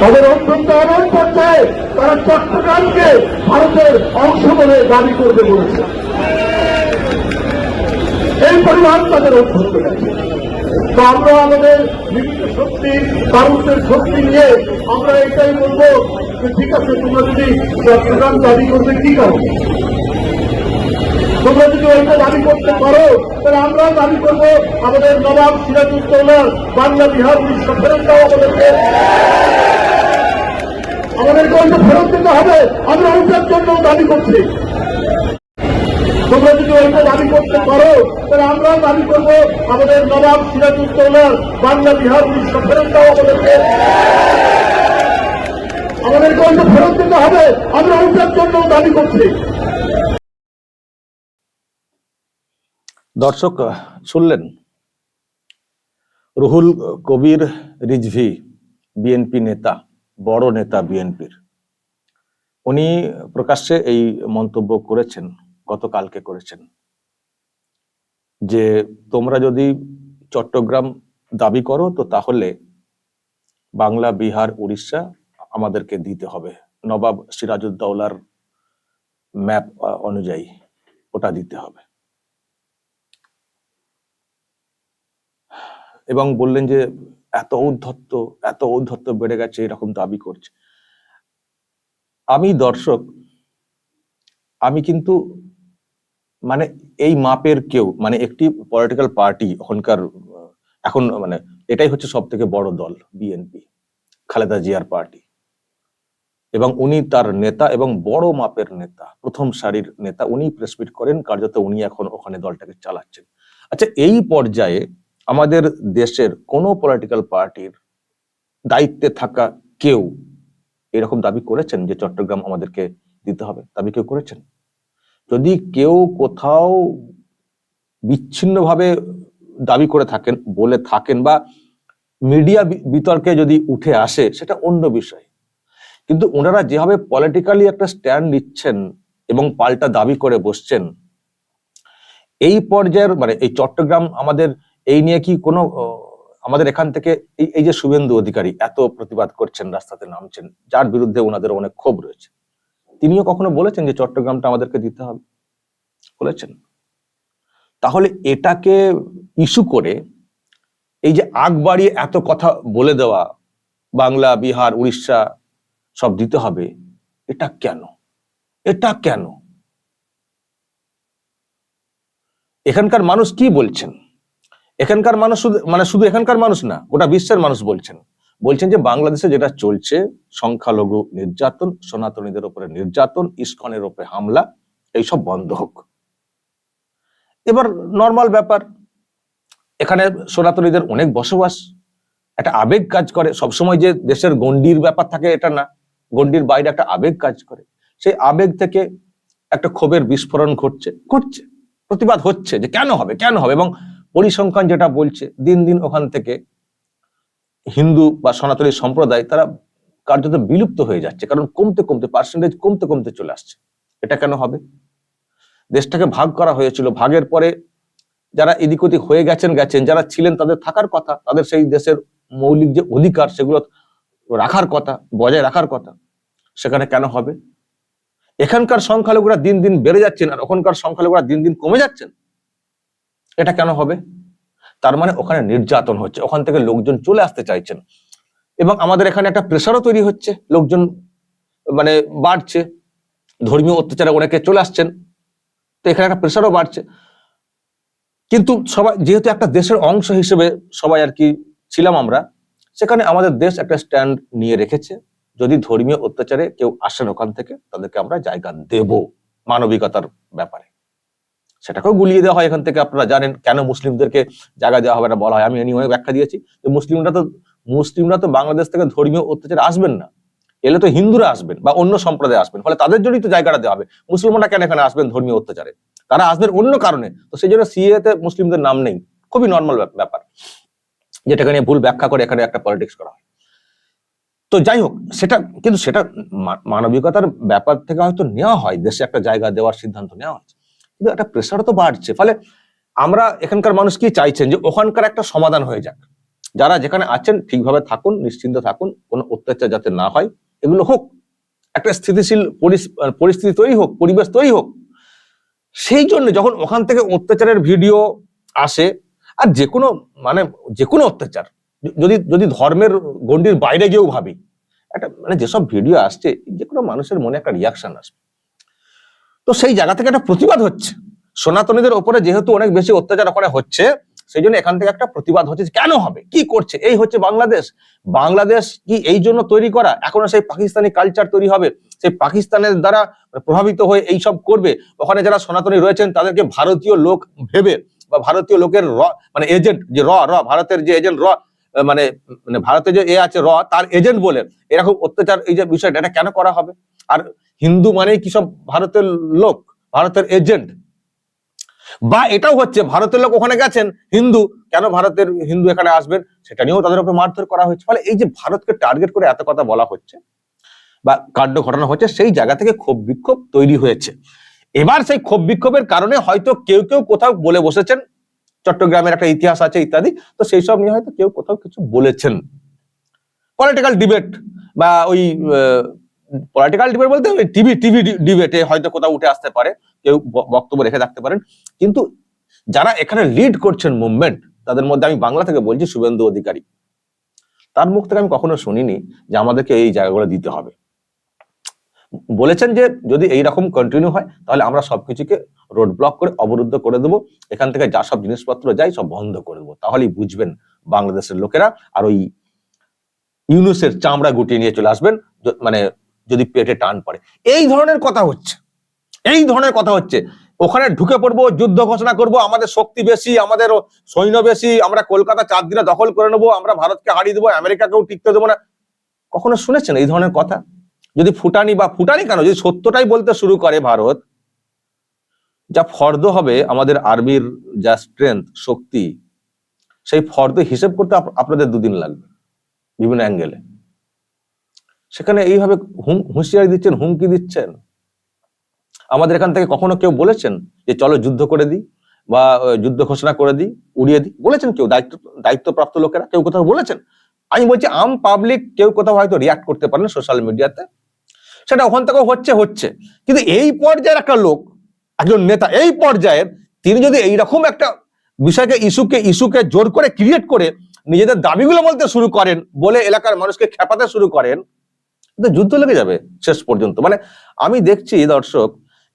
তাদের অত্যন্ত এমন পর্যায়ে তারা চট্টগ্রামকে ভারতের অংশ বলে দাবি করবে বলেছে। এই পরিমাণ তাদের অভ্যস্ত তো আমরা আমাদের বিভিন্ন শক্তি কারুত্বের শক্তি নিয়ে আমরা এটাই বলব যে ঠিক আছে, তোমরা যদি চট্টগ্রাম দাবি করবে, কি কারণ তোমরা যদি ওইটা দাবি করতে পারো, তাহলে আমরাও দাবি করব আমাদের নবাব সিরাজউদ্দৌলার বাংলা বিহার উড়িষ্যা ফেরত দাও আমাদেরকে আমাদেরকে ওইটা ফেরত দিতে হবে। আমরা ওইটার জন্য দাবি করছি। তোমরা যদি ওইটা দাবি করতে পারো, তাহলে আমরাও দাবি করব আমাদের নবাব সিরাজউদ্দৌলার বাংলা বিহার উড়িষ্যা ফেরত দাও আমাদেরকে আমাদেরকে ওইটা ফেরত দিতে হবে। আমরা ওইটার জন্য দাবি করছি। দর্শক, শুনলেন? রুহুল কবির রিজভি, বিএনপি নেতা, বড় নেতা বিএনপির। উনি প্রকাশ্যে এই মন্তব্য করেছেন, গতকালকে করেছেন, যে তোমরা যদি চট্টগ্রাম দাবি করো, তো তাহলে বাংলা, বিহার, উড়িষ্যা আমাদেরকে দিতে হবে। নবাব সিরাজউদ্দৌলার ম্যাপ অনুযায়ী ওটা দিতে হবে। এবং বললেন যে, এত ঔদ্ধত্য এত ঔদ্ধত্য বেড়ে গেছে, এরকম দাবি করছে। আমি দর্শক, আমি কিন্তু মানে এই মাপের কেউ মানে একটি পলিটিক্যাল পার্টি এখনকার, এখন মানে এটাই হচ্ছে সব থেকে বড় দল বিএনপি খালেদা জিয়ার পার্টি এবং উনি তার নেতা এবং বড় মাপের নেতা, প্রথম সারির নেতা উনি প্রেসমিট করেন, কার্যত উনি এখন ওখানে দলটাকে চালাচ্ছেন। আচ্ছা এই পর্যায়ে আমাদের দেশের কোনো পলিটিক্যাল পার্টির দায়িত্বে থাকা কেউ এরকম দাবি করেছেন যে চট্টগ্রাম আমাদেরকে দিতে হবে। দাবি কেউ করেছেন? যদি কেউ কোথাও বিচ্ছিন্নভাবে দাবি করে থাকেন, বলে থাকেন বা মিডিয়া বিতর্কে যদি উঠে আসে, সেটা অন্য বিষয়। কিন্তু ওনারা যেভাবে পলিটিক্যালি একটা স্ট্যান্ড নিচ্ছেন এবং পাল্টা দাবি করে বসছেন, এই পর্যায়ের মানে এই চট্টগ্রাম আমাদের এই নিয়ে কি কোনো আমাদের এখান থেকে এই এই যে শুভেন্দু অধিকারী এত প্রতিবাদ করছেন, রাস্তাতে নামছেন, যার বিরুদ্ধে ওনাদের অনেক ক্ষোভ রয়েছে। তিনিও কখনো বলেছেন যে চট্টগ্রামটা আমাদেরকে দিতে হবে? বলেছেন। তাহলে এটাকে ইস্যু করে এই যে আগ বাড়িয়ে এত কথা বলে দেওয়া, বাংলা, বিহার, উড়িষ্যা সব দিতে হবে, এটা কেন? এটা কেন? এখানকার মানুষ কি বলছেন? এখানকার মানুষ মানে শুধু এখানকার মানুষ না, গোটা বিশ্বের মানুষ বলছেন। বলছেন যে বাংলাদেশে যেটা চলছে, সংখ্যালঘু নির্যাতন, সনাতনীদের উপরে নির্যাতন, ইস্কনের উপরে হামলা, এইসব বন্ধ হোক। এবার নর্মাল ব্যাপার, এখানে সনাতনীদের অনেক বসবাস। একটা আবেগ কাজ করে। সবসময় যে দেশের গণ্ডির ব্যাপার থাকে এটা না। গণ্ডির বাইরে একটা আবেগ কাজ করে। সেই আবেগ থেকে একটা ক্ষোভের বিস্ফোরণ ঘটছে ঘটছে। প্রতিবাদ হচ্ছে যে কেন হবে কেন হবে? এবং পরিসংখ্যান যেটা বলছে, দিন দিন ওখান থেকে হিন্দু বা সনাতনী সম্প্রদায় তারা কার্যত বিলুপ্ত হয়ে যাচ্ছে। কারণ কমতে কমতে পার্সেন্টেজ কমতে কমতে চলে আসছে। এটা কেন হবে? দেশটাকে ভাগ করা হয়েছিল। ভাগের পরে যারা এদিক ওদিক হয়ে গেছেন গেছেন, যারা ছিলেন তাদের থাকার কথা, তাদের সেই দেশের মৌলিক যে অধিকার, সেগুলো রাখার কথা, বজায় রাখার কথা, সেখানে কেন হবে? এখানকার সংখ্যালঘুরা দিন দিন বেড়ে যাচ্ছেন, আর ওখানকার সংখ্যালঘুরা দিন দিন কমে যাচ্ছেন। এটা কেন হবে? তার মানে ওখানে নির্যাতন হচ্ছে। ওখান থেকে লোকজন চলে আসতে চাইছেন। এবং আমাদের এখানে একটা প্রেশারও তৈরি হচ্ছে। লোকজন মানে বাড়ছে। ধর্মীয় অত্যাচারে অনেকে চলে আসছেন। তো এখানে একটা প্রেশারও বাড়ছে। কিন্তু সবাই, যেহেতু একটা দেশের অংশ হিসেবে সবাই আর কি ছিলাম আমরা, সেখানে আমাদের দেশ একটা স্ট্যান্ড নিয়ে রেখেছে। যদি ধর্মীয় অত্যাচারে কেউ আসেন ওখান থেকে, তাদেরকে আমরা জায়গা দেব। মানবিকতার ব্যাপারে। সেটাকেও গুলিয়ে দেওয়া হয় এখান থেকে। আপনারা জানেন কেন মুসলিমদেরকে জায়গা দেওয়া হবে না বলা হয়। আমি এনি অনেক ব্যাখ্যা দিয়েছি। যে মুসলিমরা তো মুসলিমরা তো বাংলাদেশ থেকে ধর্মীয় অত্যাচারে আসবেন না। এলে তো হিন্দুরা আসবেন বা অন্য সম্প্রদায় আসবেন। ফলে তাদের জন্যই তো জায়গাটা দেওয়া হবে। মুসলমানরা কেন এখানে আসবেন ধর্মীয় অত্যাচারে? তারা আসবেন অন্য কারণে। তো সেই জন্য সিএ তে মুসলিমদের নাম নেই। খুবই নর্মাল ব্যাপার। যেটাকে নিয়ে ভুল ব্যাখ্যা করে এখানে একটা পলিটিক্স করা হয়। তো যাই হোক, সেটা, কিন্তু সেটা মানবিকতার ব্যাপার থেকে হয়তো নেওয়া হয়। দেশে একটা জায়গা দেওয়ার সিদ্ধান্ত নেওয়া হয়েছে কিন্তু একটা প্রেশারও তো বাড়ছে। ফলে আমরা এখানকার মানুষ কি চাইছেন? যে ওখানকার একটা সমাধান হয়ে যাক। যারা যেখানে আছেন, ঠিকভাবে থাকুন, নিশ্চিন্ত থাকুন, কোনো অত্যাচার যাতে না হয়, এগুলো হোক। একটা স্থিতিশীল পরিস- পরিস্থিতি তৈরি হোক, পরিবেশ তৈরি হোক। সেই জন্য যখন ওখান থেকে অত্যাচারের ভিডিও আসে, আর যে কোনো মানে যে কোনো অত্যাচার যদি যদি ধর্মের গণ্ডির বাইরে গিয়েও ভাবি, একটা মানে যেসব ভিডিও আসছে, যে কোনো মানুষের মনে একটা রিয়াকশন আসবে। তো সেই জায়গা থেকে একটা প্রতিবাদ হচ্ছে। সনাতনীদের ওপরে যেহেতু অনেক বেশি অত্যাচার ওখানে হচ্ছে, সেই জন্য এখান থেকে একটা প্রতিবাদ হচ্ছে কেন হবে? কি করছে? এই হচ্ছে বাংলাদেশ। বাংলাদেশ কি এই জন্য তৈরি করা? এখনও সেই পাকিস্তানি কালচার তৈরি হবে? সেই পাকিস্তানের দ্বারা প্রভাবিত হয়ে এই সব করবে? ওখানে যারা সনাতনী রয়েছেন, তাদেরকে ভারতীয় লোক ভেবে বা ভারতীয় লোকের র মানে এজেন্ট যে র র, ভারতের যে এজেন্ট র মানে মানে ভারতে যে এ আছে র, তার এজেন্ট বলে এরকম অত্যাচার, এই যে বিষয়টা, এটা কেন করা হবে? আর হিন্দু মানেই কি সব ভারতের লোক, ভারতের এজেন্ট বা এটাও হচ্ছে ভারতের লোক ওখানে গেছেন, হিন্দু, কেন ভারতের হিন্দু এখানে আসবেন? সেটা নিয়েও তাদের উপর মারধর করা হয়েছে। ফলে এই যে ভারতকে টার্গেট করে এত কথা বলা হচ্ছে, বা কাণ্ড ঘটনা হচ্ছে, সেই জায়গা থেকে ক্ষোভ বিক্ষোভ তৈরি হয়েছে। এবার সেই ক্ষোভ বিক্ষোভের কারণে হয়তো কেউ কেউ কোথাও বলে বসেছেন, চট্টগ্রামের একটা ইতিহাস আছে ইত্যাদি, তো সেই সব নিয়ে হয়তো কেউ কোথাও কিছু বলেছেন। পলিটিক্যাল ডিবেট বা ওই পলিটিক্যাল ডিবেট বলতে টিভি টিভি ডিবেটে হয়তো কোথাও উঠে আসতে পারে, কেউ বক্তব্য রেখে থাকতে পারেন। কিন্তু যারা এখানে লিড করছেন মুভমেন্ট তাদের মধ্যে আমি বাংলা থেকে বলছি শুভেন্দু অধিকারী। তার মুখ থেকে আমি কখনো শুনিনি যে আমাদেরকে এই জায়গাগুলো দিতে হবে। বলেছেন যে যদি এই রকম কন্টিনিউ হয়, তাহলে আমরা সবকিছুকে রোড ব্লক করে অবরুদ্ধ করে দেবো। এখান থেকে যা সব জিনিসপত্র যাই সব বন্ধ করে দেবো। তাহলেই বুঝবেন বাংলাদেশের লোকেরা আর ওই ইউনুসের চামড়া গুটিয়ে নিয়ে চলে আসবেন। মানে যদি পেটে টান পড়ে। এই ধরনের কথা হচ্ছে। এই ধরনের কথা হচ্ছে। ওখানে ঢুকে পড়ব, যুদ্ধ ঘোষণা করব, আমাদের শক্তি বেশি, আমাদের সৈন্য বেশি, আমরা কলকাতা চার দিনে দখল করে নেব, আমরা ভারতকে হারিয়ে দেবো, আমেরিকাকেও টিকতে দেবো না। কখনো শুনেছেন এই ধরনের কথা? যদি ফুটানি বা ফুটানি কেন? যদি সত্যটাই বলতে শুরু করে ভারত, যা ফর্দ হবে আমাদের আর্মির যা স্ট্রেংথ শক্তি, সেই ফর্দ হিসেব করতে আপনাদের দুদিন লাগবে বিভিন্ন অ্যাঙ্গেলে সেখানে এইভাবে হুঁশিয়ারি দিচ্ছেন, হুমকি দিচ্ছেন। আমাদের এখান থেকে কখনো কেউ বলেছেন যে, চলো যুদ্ধ করে দিই বা যুদ্ধ ঘোষণা করে দিই, উড়িয়ে দিই? বলেছেন কেউ, দায়িত্ব, দায়িত্বপ্রাপ্ত লোকেরা কেউ কোথাও বলেছেন? আমি বলছি, আম পাবলিক কেউ কোথাও হয়তো রিয়াক্ট করতে পারেন সোশ্যাল মিডিয়াতে সেটা ওখান থেকেও হচ্ছে হচ্ছে। কিন্তু এই পর্যায়ের একটা লোক, একজন নেতা, এই পর্যায়ের, তিনি যদি এইরকম একটা বিষয়কে ইস্যুকে ইস্যুকে জোর করে ক্রিয়েট করে নিজেদের দাবিগুলো বলতে শুরু করেন, বলে এলাকার মানুষকে খেপাতে শুরু করেন তো যুদ্ধ লেগে যাবে শেষ পর্যন্ত। মানে আমি দেখছি দর্শক,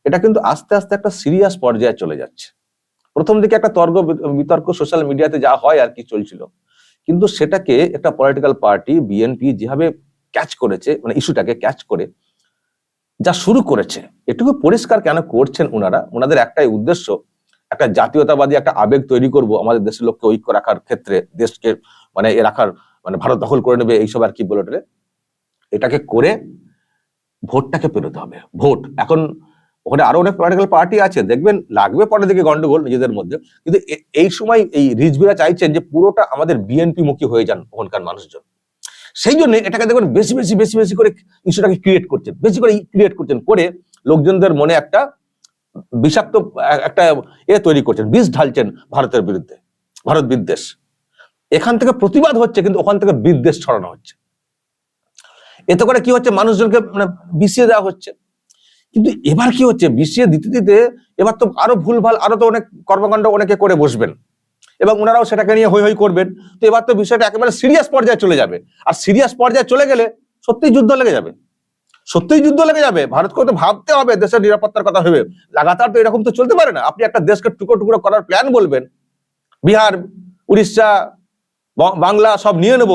এটা কিন্তু আস্তে আস্তে একটা সিরিয়াস পর্যায়ে চলে যাচ্ছে। প্রথম দিকে একটা তর্ক বিতর্ক সোশ্যাল মিডিয়াতে যা হয় আর কি চলছিল। কিন্তু সেটাকে একটা পলিটিক্যাল পার্টি বিএনপি যেভাবে ক্যাচ করেছে মানে ইস্যুটাকে ক্যাচ করে, যা শুরু করেছে, এটুকু পরিষ্কার কেন করছেন ওনারা ওনাদের একটাই উদ্দেশ্য, একটা জাতীয়তাবাদী একটা আবেগ তৈরি করব আমাদের দেশের লোককে ঐক্য রাখার ক্ষেত্রে, দেশকে মানে রাখার মানে ভারত দখল করে নেবে, এইসব আর কি বলে। এটাকে করে ভোটটাকে পেরোতে হবে। ভোট। এখন ওখানে আরও অনেক পলিটিক্যাল পার্টি আছে। দেখবেন, লাগবে পরের দিকে গন্ডগোল নিজেদের মধ্যে। কিন্তু এই সময় এই রিজভিরা চাইছেন যে পুরোটা আমাদের বিএনপি মুখী হয়ে যান ওখানকার মানুষজন। সেই জন্য এটাকে দেখবেন বেশি বেশি বেশি বেশি করে ইস্যুটাকে ক্রিয়েট করছেন। বেশি করে ক্রিয়েট করছেন। করে লোকজনদের মনে একটা বিষাক্ত একটা এ তৈরি করছেন। বিষ ঢালছেন ভারতের বিরুদ্ধে। ভারত বিদ্বেষ। এখান থেকে প্রতিবাদ হচ্ছে, কিন্তু ওখান থেকে বিদ্বেষ ছড়ানো হচ্ছে। এতে করে কি হচ্ছে? মানুষজনকে মানে বিষিয়ে দেওয়া হচ্ছে। কিন্তু এবার কি হচ্ছে? বিষিয়ে দিতে দিতে এবার তো আরও ভুলভাল, আরও তো অনেক কর্মকাণ্ড অনেকে করে বসবেন। এবং ওনারাও সেটাকে নিয়ে হই হই করবেন। তো এবার তো বিষয়টা একেবারে সিরিয়াস পর্যায়ে চলে যাবে। আর সিরিয়াস পর্যায়ে চলে গেলে সত্যিই যুদ্ধ লেগে যাবে। সত্যিই যুদ্ধ লেগে যাবে। ভারতকে তো ভাবতে হবে, দেশের নিরাপত্তার কথা ভেবে। লাগাতার তো এরকম তো চলতে পারে না। আপনি একটা দেশকে টুকরো টুকরো করার প্ল্যান বলবেন। বিহার, উড়িষ্যা বাংলা সব নিয়ে নেব।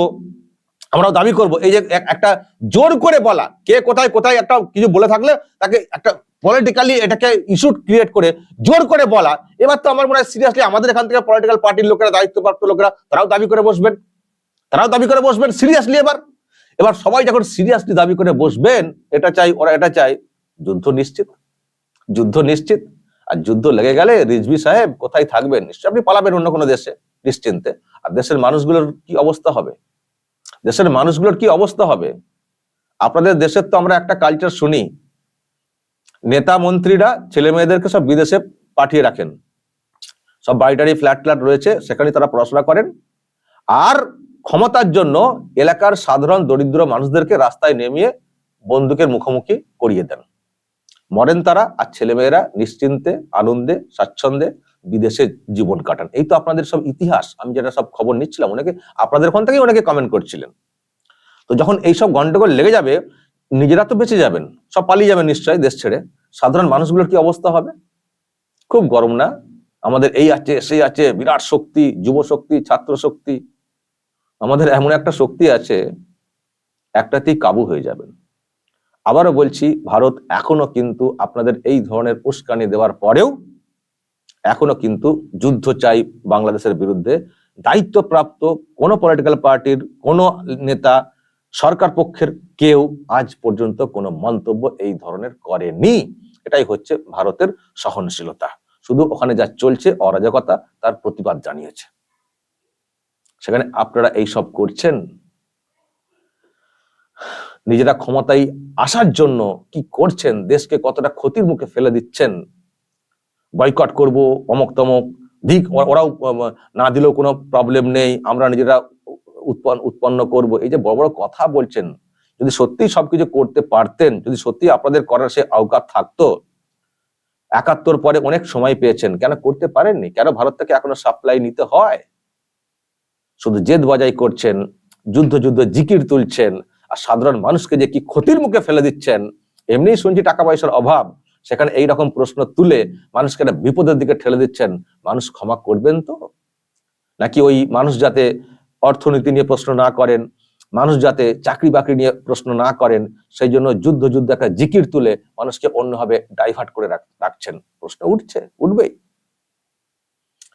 আমরাও দাবি করব। এই যে একটা জোর করে বলা, কে কোথায় কোথায় একটা কিছু বলে থাকলে তাকে একটা পলিটিক্যালি এটাকে ইস্যু ক্রিয়েট করে জোর করে বলা। এবার তো আমার মনে হয় সিরিয়াসলি আমাদের এখান থেকে পলিটিক্যাল পার্টির লোকেরা, দায়িত্বপ্রাপ্ত লোকেরা, তারাও দাবি করে বসবেন। তারাও দাবি করে বসবেন সিরিয়াসলি এবার। এবার সবাই যখন সিরিয়াসলি দাবি করে বসবেন, এটা চাই, ওরা এটা চাই যুদ্ধ নিশ্চিত। যুদ্ধ নিশ্চিত। আর যুদ্ধ লেগে গেলে রিজভি সাহেব কোথায় থাকবেন? নিশ্চয়ই আপনি পালাবেন অন্য কোনো দেশে নিশ্চিন্তে। আর দেশের মানুষগুলোর কি অবস্থা হবে? দেশের মানুষগুলোর কি অবস্থা হবে? আপনাদের দেশের তো আমরা একটা কালচার শুনি, নেতা মন্ত্রীরা ছেলে মেয়েদেরকে সব বিদেশে পাঠিয়ে রাখেন। সব বাড়িটারি ফ্ল্যাট ফ্ল্যাট রয়েছে সেখানে তারা পড়াশোনা করেন। আর ক্ষমতার জন্য এলাকার সাধারণ দরিদ্র মানুষদেরকে রাস্তায় নেমিয়ে বন্দুকের মুখোমুখি করিয়ে দেন। মরেন তারা আর ছেলেমেয়েরা নিশ্চিন্তে, আনন্দে, স্বাচ্ছন্দ্যে বিদেশে জীবন কাটান। এই তো আপনাদের সব ইতিহাস। আমি যেটা সব খবর নিচ্ছিলাম, অনেকে আপনাদের ওখান থেকেই অনেকে কমেন্ট করছিলেন। তো যখন এইসব গন্ডগোল লেগে যাবে, নিজেরা তো বেঁচে যাবেন। সব পালিয়ে যাবেন নিশ্চয়ই দেশ ছেড়ে। সাধারণ মানুষগুলোর কি অবস্থা হবে? খুব গরম না? আমাদের এই আছে, সেই আছে, বিরাট শক্তি, যুব শক্তি, ছাত্র শক্তি। আমাদের এমন একটা শক্তি আছে, একটাতেই কাবু হয়ে যাবেন। আবারও বলছি, ভারত এখনও কিন্তু আপনাদের এই ধরনের উস্কানি দেওয়ার পরেও এখনও কিন্তু যুদ্ধ চাই বাংলাদেশের বিরুদ্ধে। দায়িত্বপ্রাপ্ত কোন পলিটিক্যাল পার্টির কোন নেতা, সরকার পক্ষের কেউ আজ পর্যন্ত কোনো মন্তব্য এই ধরনের করেনি। এটাই হচ্ছে ভারতের সহনশীলতা। শুধু ওখানে যা চলছে অরাজকতা, তার প্রতিবাদ জানিয়েছে। সেখানে আপনারা এই সব করছেন? নিজেরা ক্ষমতায় আসার জন্য কি করছেন? দেশকে কতটা ক্ষতির মুখে ফেলে দিচ্ছেন? বয়কট করব, অমক তমক। দিক ওরাও না দিলেও কোনো প্রবলেম নেই, আমরা নিজেরা উৎপন্ন উৎপন্ন করব। এই যে বড় বড় কথা বলছেন, যদি সত্যি সবকিছু করতে পারতেন, যদি সত্যি আপনাদের করার সে আওকাত থাকতো, একাত্তর পরে অনেক সময় পেয়েছেন। কেন করতে পারেননি? কেন ভারত থেকে এখনও সাপ্লাই নিতে হয়? শুধু জেদ বজাই করছেন, যুদ্ধ যুদ্ধ জিকির তুলছেন, আর সাধারণ মানুষকে যে কি ক্ষতির মুখে ফেলে দিচ্ছেন, এমনিই শুনছি টাকা পয়সার অভাব। সেখানে এই রকম প্রশ্ন তুলে মানুষকে একটা বিপদের দিকে ঠেলে দিচ্ছেন, মানুষ ক্ষমা করবেন তো? নাকি ওই মানুষ যাতে অর্থনীতি নিয়ে প্রশ্ন না করেন, মানুষ যাতে চাকরি বাকরি নিয়ে প্রশ্ন না করেন, সেই জন্য যুদ্ধ যুদ্ধ একটা জিকির তুলে মানুষকে অন্যভাবে ডাইভার্ট করে রাখ- রাখছেন। প্রশ্ন উঠছে, উঠবেই।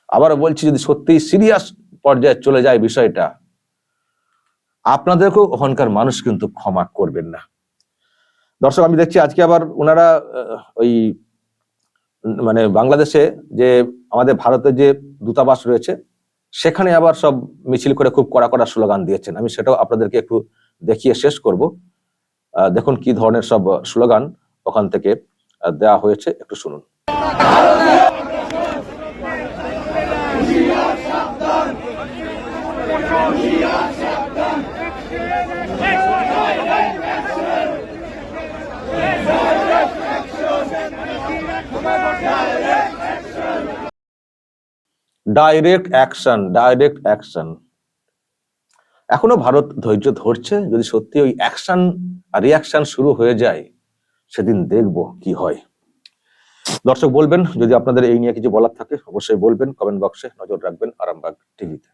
আবারও বলছি, যদি সত্যিই সিরিয়াস পর্যায়ে চলে যায় বিষয়টা, আপনাদেরকেও ওখানকার মানুষ কিন্তু ক্ষমা করবেন না। দর্শক, আমি দেখছি আজকে আবার ওনারা ওই মানে বাংলাদেশে যে আমাদের ভারতের যে দূতাবাস রয়েছে, সেখানে আবার সব মিছিল করে খুব কড়া কড়া স্লোগান দিয়েছেন। আমি সেটাও আপনাদেরকে একটু দেখিয়ে শেষ করব। দেখুন কি ধরনের সব স্লোগান ওখান থেকে দেয়া হয়েছে, একটু শুনুন। ডাইরেক্ট অ্যাকশন ডাইরেক্ট অ্যাকশন এখনও ভারত ধৈর্য ধরছে, যদি সত্যি ওই অ্যাকশন আর রিয়াকশন শুরু হয়ে যায়, সেদিন দেখব কি হয়। দর্শক বলবেন, যদি আপনাদের এই নিয়ে কিছু বলার থাকে, অবশ্যই বলবেন কমেন্ট বক্সে নজর রাখবেন আরামবাগ টিভিতে